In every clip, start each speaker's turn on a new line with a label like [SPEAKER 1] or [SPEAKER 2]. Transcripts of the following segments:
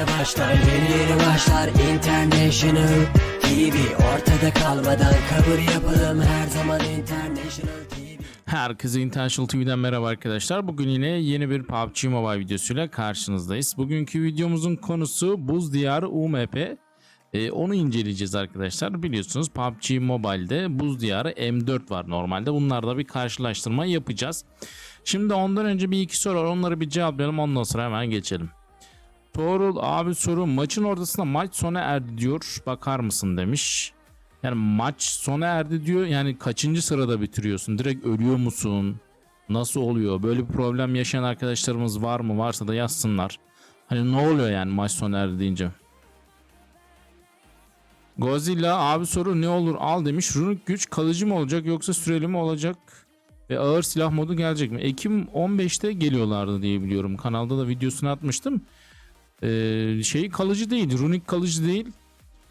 [SPEAKER 1] yeni başlar Yeni yeni başlar International TV Ortada kalmadan kabul yapalım Her zaman International TV
[SPEAKER 2] Herkese International TV'den merhaba arkadaşlar. Bugün yine yeni bir PUBG Mobile videosuyla karşınızdayız. Bugünkü videomuzun konusu Buz Diyarı UMP. Ee, onu inceleyeceğiz arkadaşlar. Biliyorsunuz PUBG Mobile'de Buz Diyarı M4 var normalde. Bunlarla bir karşılaştırma yapacağız. Şimdi ondan önce bir iki soru var. Onları bir cevaplayalım. Ondan sonra hemen geçelim. Tuğrul abi soru maçın ortasında maç sona erdi diyor. Bakar mısın demiş. Yani maç sona erdi diyor. Yani kaçıncı sırada bitiriyorsun? Direkt ölüyor musun? Nasıl oluyor? Böyle bir problem yaşayan arkadaşlarımız var mı? Varsa da yazsınlar. Hani ne oluyor yani maç sona erdi deyince? Godzilla abi soru ne olur al demiş. Runik güç kalıcı mı olacak yoksa süreli mi olacak? Ve ağır silah modu gelecek mi? Ekim 15'te geliyorlardı diye biliyorum. Kanalda da videosunu atmıştım. Ee, şey kalıcı değil. Runik kalıcı değil.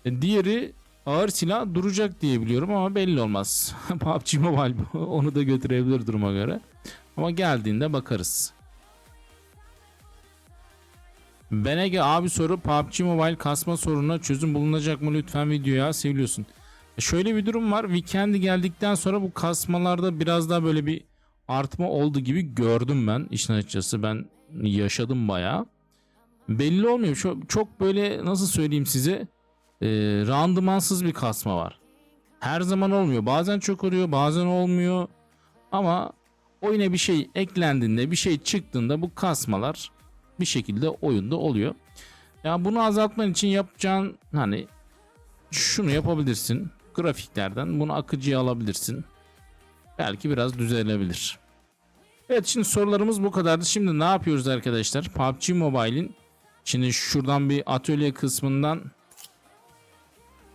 [SPEAKER 2] E, diğeri ağır silah duracak diye biliyorum ama belli olmaz. PUBG Mobile onu da götürebilir duruma göre. Ama geldiğinde bakarız. Benege abi soru PUBG Mobile kasma sorununa çözüm bulunacak mı lütfen videoya seviliyorsun. E şöyle bir durum var. Weekend geldikten sonra bu kasmalarda biraz daha böyle bir artma oldu gibi gördüm ben. İşin açıkçası ben yaşadım bayağı. Belli olmuyor. Çok, çok böyle nasıl söyleyeyim size e, randımansız bir kasma var. Her zaman olmuyor. Bazen çok oluyor bazen olmuyor. Ama oyuna bir şey eklendiğinde bir şey çıktığında bu kasmalar bir şekilde oyunda oluyor. Ya bunu azaltman için yapacağın hani şunu yapabilirsin. Grafiklerden bunu akıcıya alabilirsin. Belki biraz düzelebilir. Evet şimdi sorularımız bu kadardı. Şimdi ne yapıyoruz arkadaşlar? PUBG Mobile'in şimdi şuradan bir atölye kısmından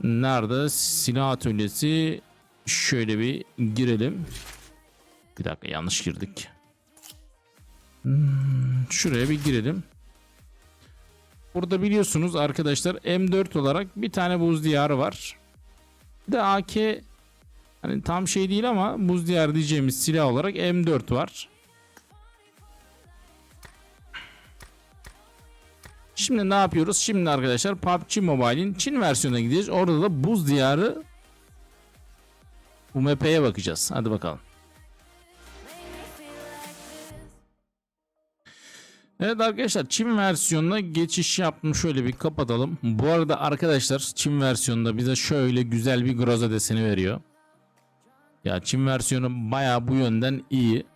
[SPEAKER 2] nerede silah atölyesi şöyle bir girelim. Bir dakika yanlış girdik. Hmm, şuraya bir girelim. Burada biliyorsunuz arkadaşlar M4 olarak bir tane buz diyarı var. Bir de AK hani tam şey değil ama buz diyarı diyeceğimiz silah olarak M4 var. Şimdi ne yapıyoruz? Şimdi arkadaşlar PUBG Mobile'in Çin versiyonuna gideceğiz. Orada da buz diyarı UMP'ye bakacağız. Hadi bakalım. Evet arkadaşlar Çin versiyonuna geçiş yaptım. Şöyle bir kapatalım. Bu arada arkadaşlar Çin versiyonunda bize şöyle güzel bir groza deseni veriyor. Ya Çin versiyonu baya bu yönden iyi.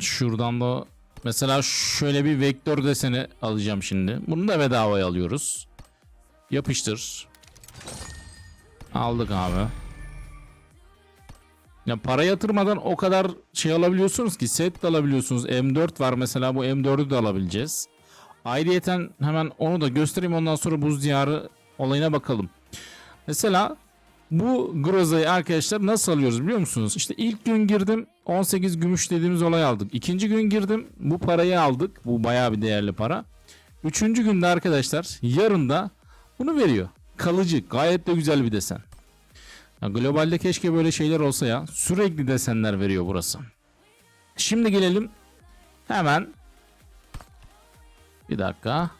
[SPEAKER 2] Şuradan da mesela şöyle bir vektör deseni alacağım şimdi. Bunu da bedavaya alıyoruz. Yapıştır. Aldık abi. Ya para yatırmadan o kadar şey alabiliyorsunuz ki set de alabiliyorsunuz. M4 var mesela bu M4'ü de alabileceğiz. Ayrıyeten hemen onu da göstereyim ondan sonra buz diyarı olayına bakalım. Mesela bu Groza'yı arkadaşlar nasıl alıyoruz biliyor musunuz? İşte ilk gün girdim 18 gümüş dediğimiz olay aldık. İkinci gün girdim bu parayı aldık. Bu bayağı bir değerli para. Üçüncü günde arkadaşlar yarın da bunu veriyor. Kalıcı gayet de güzel bir desen. Ya globalde keşke böyle şeyler olsa ya. Sürekli desenler veriyor burası. Şimdi gelelim hemen bir dakika.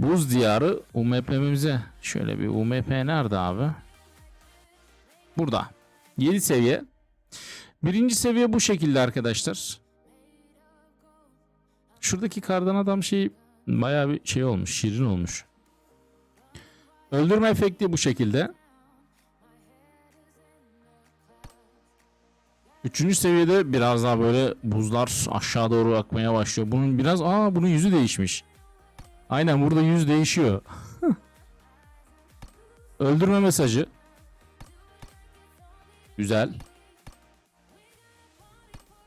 [SPEAKER 2] Buz diyarı UMP'mize şöyle bir UMP nerede abi? Burada. 7 seviye. Birinci seviye bu şekilde arkadaşlar. Şuradaki kardan adam şey bayağı bir şey olmuş, şirin olmuş. Öldürme efekti bu şekilde. Üçüncü seviyede biraz daha böyle buzlar aşağı doğru akmaya başlıyor. Bunun biraz aa bunun yüzü değişmiş. Aynen burada yüz değişiyor. Öldürme mesajı. Güzel.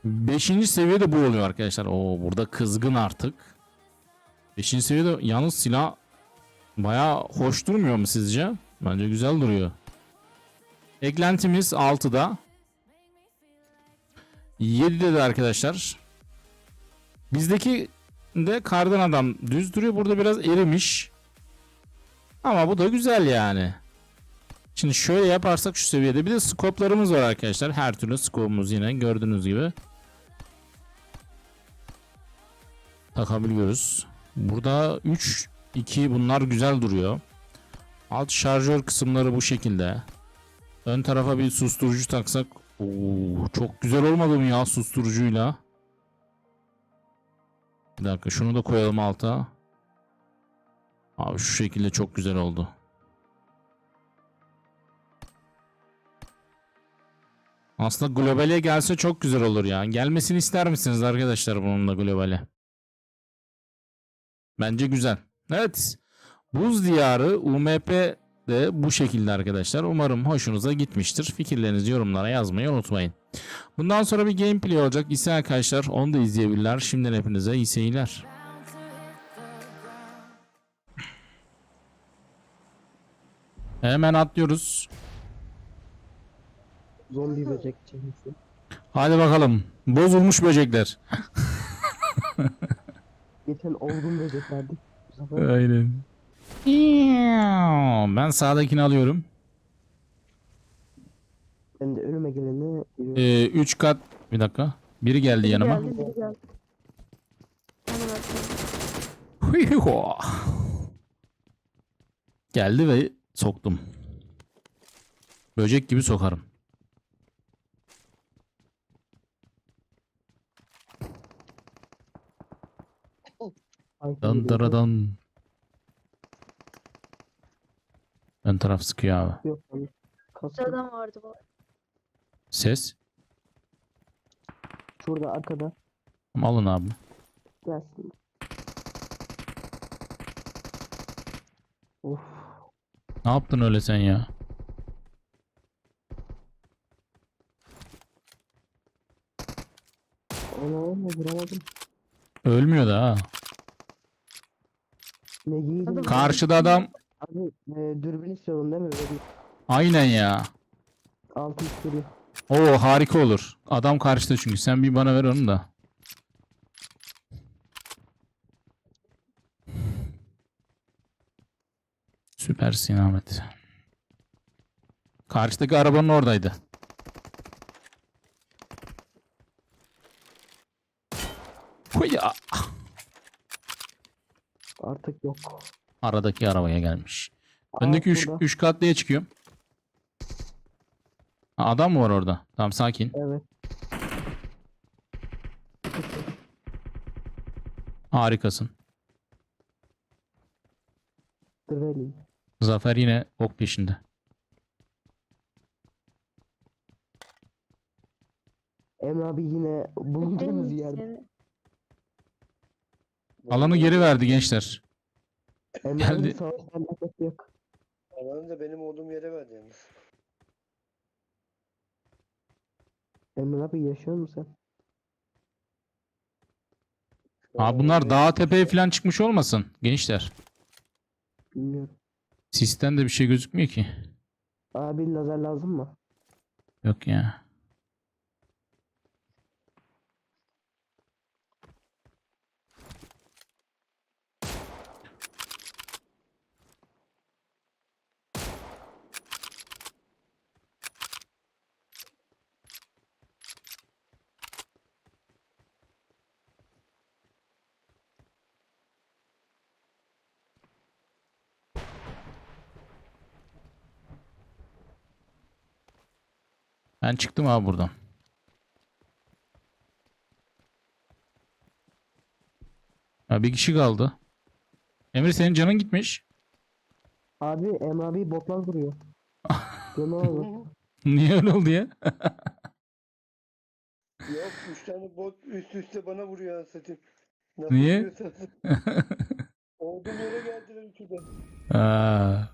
[SPEAKER 2] Beşinci seviyede bu oluyor arkadaşlar. Oo burada kızgın artık. Beşinci seviyede yalnız silah Baya hoş durmuyor mu sizce? Bence güzel duruyor. Eklentimiz 6'da. 7'de de arkadaşlar. Bizdeki de kardan adam düz duruyor. Burada biraz erimiş. Ama bu da güzel yani. Şimdi şöyle yaparsak şu seviyede bir de skoplarımız var arkadaşlar. Her türlü skopumuz yine gördüğünüz gibi. takabiliyoruz. Burada 3 2 bunlar güzel duruyor. Alt şarjör kısımları bu şekilde. Ön tarafa bir susturucu taksak. Oo, çok güzel olmadı mı ya susturucuyla? Bir dakika şunu da koyalım alta. Abi şu şekilde çok güzel oldu. Aslında globale gelse çok güzel olur ya. Gelmesini ister misiniz arkadaşlar bununla globale? Bence güzel. Evet. Buz Diyarı UMP de bu şekilde arkadaşlar. Umarım hoşunuza gitmiştir. Fikirlerinizi yorumlara yazmayı unutmayın. Bundan sonra bir gameplay olacak. ise arkadaşlar onu da izleyebilirler. Şimdiden hepinize iyi seyirler. Hemen atlıyoruz.
[SPEAKER 3] Zombi böcek çekilsin.
[SPEAKER 2] Hadi bakalım. Bozulmuş böcekler.
[SPEAKER 3] Geçen olgun böcek verdik.
[SPEAKER 2] Aynen. Ben sağdakini alıyorum.
[SPEAKER 3] ben de önüme geleni
[SPEAKER 2] Ee, üç kat. Bir dakika. Biri geldi yanıma.
[SPEAKER 4] Geldi, biri geldi. Hemen açıyorum.
[SPEAKER 2] Hıyho. Geldi ve soktum. Böcek gibi sokarım.
[SPEAKER 3] Ay,
[SPEAKER 2] Dan Ön taraf sıkıyor abi.
[SPEAKER 3] Yok abi.
[SPEAKER 4] Adam vardı bu.
[SPEAKER 2] Ses.
[SPEAKER 3] Şurada arkada.
[SPEAKER 2] Tamam, Alın abi.
[SPEAKER 3] Gelsin. Of.
[SPEAKER 2] Ne yaptın öyle sen ya?
[SPEAKER 3] Ona olma vuramadım.
[SPEAKER 2] Ölmüyor da ha.
[SPEAKER 3] Ne
[SPEAKER 2] Karşıda adam.
[SPEAKER 3] Abi e, dürbün istiyorum değil mi? Böyle
[SPEAKER 2] Aynen ya.
[SPEAKER 3] altı istiyor.
[SPEAKER 2] Oo harika olur. Adam karşıda çünkü. Sen bir bana ver onu da. Süpersin Ahmet. Karşıdaki arabanın oradaydı. Huy ya.
[SPEAKER 3] Artık yok.
[SPEAKER 2] Aradaki arabaya gelmiş.
[SPEAKER 3] Aa,
[SPEAKER 2] Öndeki 3
[SPEAKER 3] şurada.
[SPEAKER 2] üç katlıya çıkıyorum. Ha, adam mı var orada? Tamam sakin.
[SPEAKER 3] Evet.
[SPEAKER 2] Harikasın. Zafer yine ok peşinde.
[SPEAKER 3] Emre abi yine bulunduğumuz.
[SPEAKER 4] Seni-
[SPEAKER 2] Alanı geri verdi gençler.
[SPEAKER 3] Emre
[SPEAKER 2] Geldi.
[SPEAKER 3] savaştan alakası yok.
[SPEAKER 5] Alanı da benim olduğum yere verdi yani.
[SPEAKER 3] Emre abi yaşıyor musun sen?
[SPEAKER 2] Aa bunlar dağ tepeye falan çıkmış olmasın gençler.
[SPEAKER 3] Bilmiyorum.
[SPEAKER 2] Sisten de bir şey gözükmüyor ki.
[SPEAKER 3] Abi lazer lazım mı?
[SPEAKER 2] Yok ya. Ben çıktım abi buradan. Ha, bir kişi kaldı. Emre senin canın gitmiş.
[SPEAKER 3] Abi Emre abi botlar. Canı alır.
[SPEAKER 2] Niye öyle oldu ya?
[SPEAKER 5] Yok üç tane bot üst üste bana vuruyor. Nasıl
[SPEAKER 2] Niye?
[SPEAKER 5] Olduğum yere geldiler üçü de.
[SPEAKER 2] Aa.